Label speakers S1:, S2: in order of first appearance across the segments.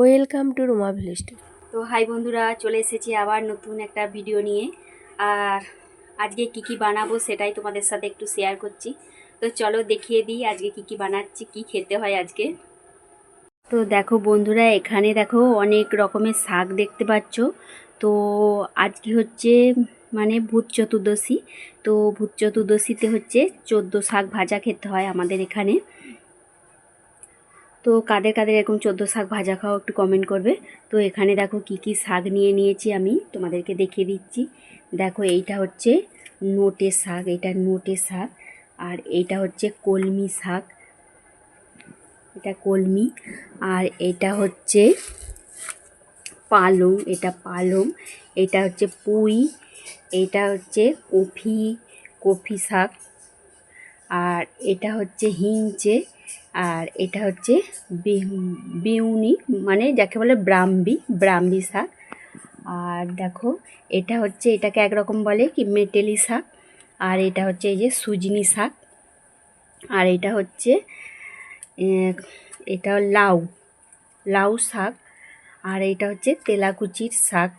S1: Welcome to Ruma village
S2: তো hi বন্ধুরা, চলে এসেছি আবার নতুন একটা ভিডিও নিয়ে। আর আজকে কি কি বানাবো সেটাই তোমাদের সাথে একটু শেয়ার করছি। তো চলো দেখিয়ে দিই আজকে কি কি বানাচ্ছি, কি খেতে হয় আজকে। তো দেখো বন্ধুরা, এখানে দেখো অনেক রকমের শাক দেখতে পাচ্ছ। তো আজকে হচ্ছে মানে ভূত চতুর্দশী। তো ভূত চতুর্দশীতে হচ্ছে চোদ্দ শাক ভাজা খেতে হয় আমাদের এখানে। তো কাদের কাদের এরকম চোদ্দ শাক ভাজা খাও একটু কমেন্ট করবে। তো এখানে দেখো কি কি শাক নিয়ে নিয়েছি আমি, তোমাদেরকে দেখিয়ে দিচ্ছি। দেখো এইটা হচ্ছে নোটে শাক, এটা নোটে শাক, আর এইটা হচ্ছে কলমি শাক। এটা কলমি, আর এটা হচ্ছে পালং, এটা পালং, এটা হচ্ছে পুঁই, এটা হচ্ছে কফি কফি শাক, আর এটা হচ্ছে হিংচে আর এটা হচ্ছে বিউ- বিউনি মানে যাকে বলে ব্রাহ্মী ব্রাহ্মী শাক। আর দেখো, এটা হচ্ছে, এটাকে একরকম বলে কি মেটেলি শাক। আর এটা হচ্ছে এই যে সুজনি শাক। আর এটা হচ্ছে এটা লাউ লাউ শাক। আর এটা হচ্ছে তেলাকুচির শাক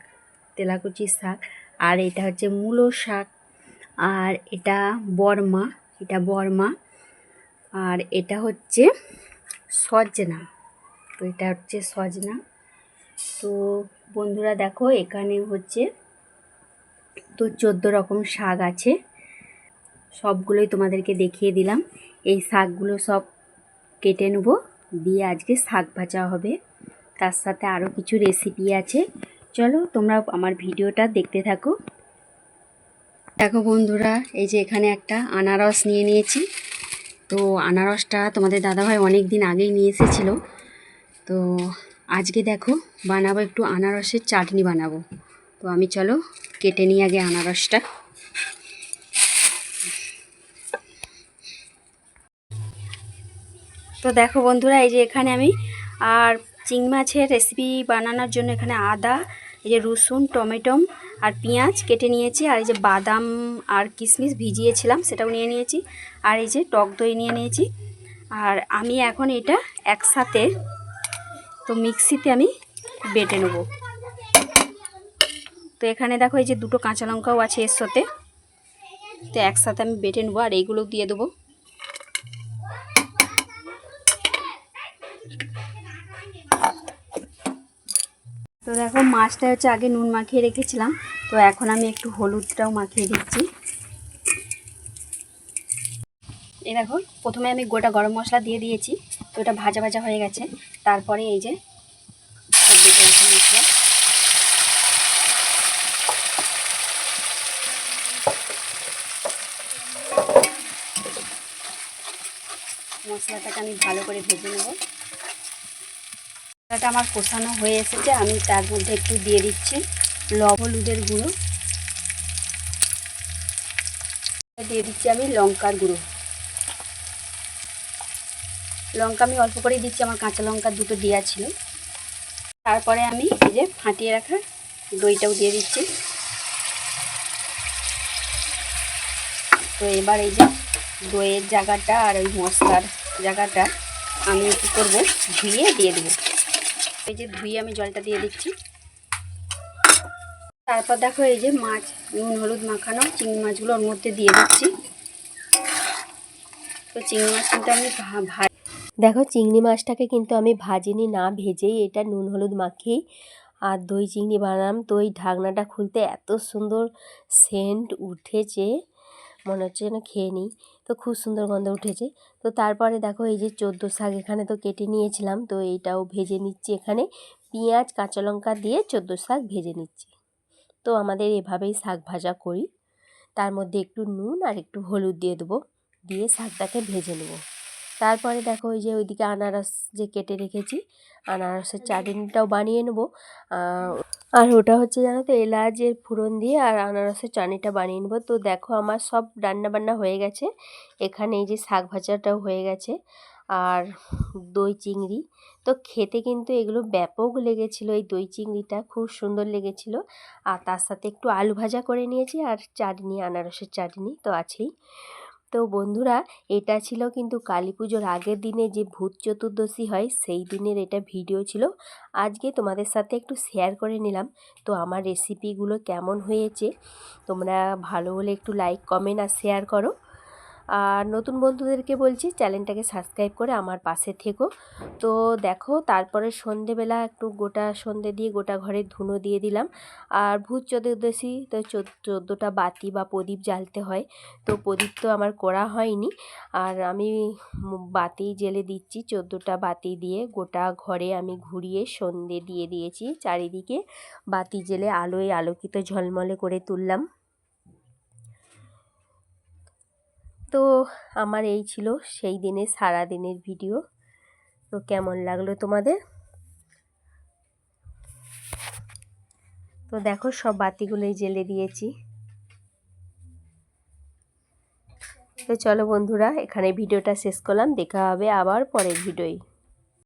S2: তেলাকুচির শাক। আর এটা হচ্ছে মূলো শাক। আর এটা বর্মা এটা বর্মা। আর এটা হচ্ছে সজনা। তো এটা হচ্ছে সজনা। তো বন্ধুরা দেখো, এখানে হচ্ছে তো চোদ্দ রকম শাক আছে। সবগুলোই তোমাদেরকে দেখিয়ে দিলাম। এই শাকগুলো সব কেটে নেব, দিয়ে আজকে শাক ভাজা হবে। তার সাথে আরও কিছু রেসিপি আছে। চলো তোমরা আমার ভিডিওটা দেখতে থাকো। দেখো বন্ধুরা, এই যে এখানে একটা আনারস নিয়ে নিয়েছি। তো আনারসটা তোমাদের দাদাভাই অনেক দিন আগেই নিয়ে এসেছিল। তো আজকে দেখো বানাবো একটু আনারসের চাটনি বানাবো। তো আমি চলো কেটে নিই আগে আনারসটা। তো দেখো বন্ধুরা, এই যে এখানে আমি আর চিং মাছের রেসিপি বানানোর জন্য এখানে আদা এই যে রসুন, টমেটো আর পেঁয়াজ কেটে নিয়েছি, আর এই যে বাদাম আর কিশমিশ ভিজিয়েছিলাম, সেটাও নিয়ে নিয়েছি, আর এই যে টক দই নিয়ে নিয়েছি, আর আমি এখন এটা একসাথে তো মিক্সিতে আমি বেটে নেব। তো এখানে দেখো এই যে দুটো কাঁচা লঙ্কাও আছে এর সাথে, তো একসাথে আমি বেটে নেব, আর এইগুলো দিয়ে দেবো। তো দেখো, মাছটা হচ্ছে আগে নুন মাখিয়ে রেখেছিলাম। তো এখন আমি একটু হলুদটাও মাখিয়ে দিচ্ছি। এই দেখো, প্রথমে আমি গোটা গরম মশলা দিয়ে দিয়েছি। তো এটা ভাজা ভাজা হয়ে গেছে। তারপরে এই যে মশলা মশলাটাকে আমি ভালো করে ভেজে নেব। মশলাটা আমার কষানো হয়ে এসেছে, আমি তার মধ্যে একটু দিয়ে দিচ্ছি লব হলুদের গুঁড়ো। দিয়ে দিচ্ছি আমি লঙ্কার গুঁড়ো। লঙ্কা আমি অল্প করেই দিচ্ছি, আমার কাঁচা লঙ্কা দুটো দেওয়া ছিল। তারপরে আমি এই যে ফাটিয়ে রাখা দইটাও দিয়ে দিচ্ছি। তো এবার এই যে দইয়ের জায়গাটা আর ওই মশলার জায়গাটা আমি কী করব, ধুয়ে দিয়ে দেবো। এই যে ধুয়ে আমি জলটা দিয়ে দিচ্ছি। তারপর দেখো এই যে মাছ, নুন, হলুদ মাখানো চিংড়ি মাছগুলো ওর মধ্যে দিয়ে দিচ্ছি। তো চিংড়ি মাছ কিন্তু আমি ভা- ভা
S1: দেখো চিংড়ি মাছটাকে কিন্তু আমি ভাজিনি, না ভেজেই এটা নুন, হলুদ মাখিয়েই আর দই চিংড়ি বানালাম। তো এই ঢাকনাটা খুলতে এত সুন্দর সেন্ট উঠেছে। মনে হচ্ছে যেন খেয়ে নিই। তো খুব সুন্দর গন্ধ উঠেছে। তো তারপরে দেখো এই যে চোদ্দ শাক এখানে তো কেটে নিয়েছিলাম। তো এইটাও ভেজে নিচ্ছি এখানে। পেঁয়াজ, কাঁচা লঙ্কা দিয়ে চোদ্দ শাক ভেজে নিচ্ছি। তো আমাদের এভাবেই শাক ভাজা করি। তার মধ্যে একটু নুন আর একটু হলুদ দিয়ে দেবো। দিয়ে শাকটাকে ভেজে নেব। তারপরে দেখো ওই যে ওইদিকে আনারস যে কেটে রেখেছি আনারসের চাটনিটাও বানিয়ে নেব। আর ওটা হচ্ছে জানো তো এলাচের ফোড়ন দিয়ে আর আনারসের চাটনিটা বানিয়ে নেব। তো দেখো আমার সব রান্না বান্না হয়ে গেছে। এখানে এই যে শাক ভাজাটাও হয়ে গেছে আর দই চিংড়ি। তো খেতে কিন্তু এগুলো ব্যাপক লেগেছিলো এই দই চিংড়িটা খুব সুন্দর লেগেছিলো। আর তার সাথে একটু আলু ভাজা করে নিয়েছি আর চাটনি আনারসের চাটনি তো আছেই। তো বন্ধুরা, এটা ছিল কিন্তু কালী পুজোর আগের দিনে যে ভূত চতুর্দশী হয়, সেই দিনের এটা ভিডিও ছিল। আজকে তোমাদের সাথে একটু শেয়ার করে নিলাম। তো আমার রেসিপিগুলো কেমন হয়েছে, তোমরা ভালো হলে একটু লাইক কমেন্ট আর শেয়ার করো। আর নতুন বন্ধুদেরকে বলছি, চ্যানেলটাকে সাবস্ক্রাইব করে আমার পাশে থেকো। তো দেখো, তারপরে সন্ধেবেলা একটু গোটা সন্ধে দিয়ে গোটা ঘরে ধুনো দিয়ে দিলাম। আর ভূত চতুর্দশী, তো চোদ্দোটা বাতি বা প্রদীপ জ্বালতে হয়। তো প্রদীপ তো আমার করা হয়নি। আর আমি বাতি জেলে দিচ্ছি, চোদ্দোটা বাতি দিয়ে গোটা ঘরে আমি ঘুরিয়ে সন্ধে দিয়ে দিয়েছি। চারিদিকে বাতি জেলে আলোয় আলোকিত ঝলমলে করে তুললাম। তো আমার এই ছিল সেই দিনে সারা দিনের ভিডিও। তো কেমন লাগল তোমাদের? তো দেখো সব বাতিগুলোই জেলে দিয়েছি। তো চলো বন্ধুরা, এখানে ভিডিওটা শেষ করলাম। দেখা হবে আবার পরের ভিডিওয়।